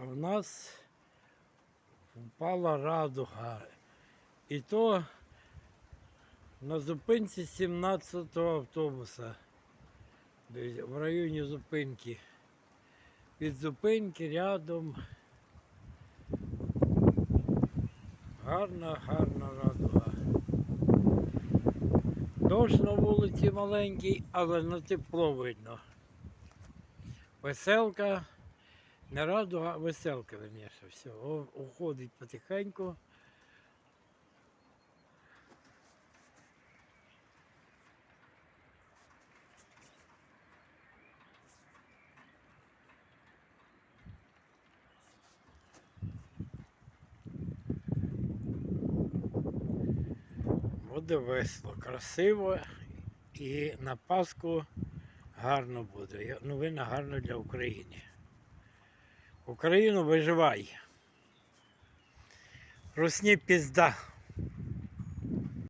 А в нас впала радуга. І то на зупинці 17-го автобуса. В районі зупинки. Від зупинки рядом. Гарна, гарна радуга. Дощ на вулиці маленький, але на тепло видно. Веселка, не радуга, а веселка, верніше, все. Уходить потихеньку. Буде весело, красиво і на Пасху гарно буде. Новина гарна для України. Україну виживай. Русні пізда.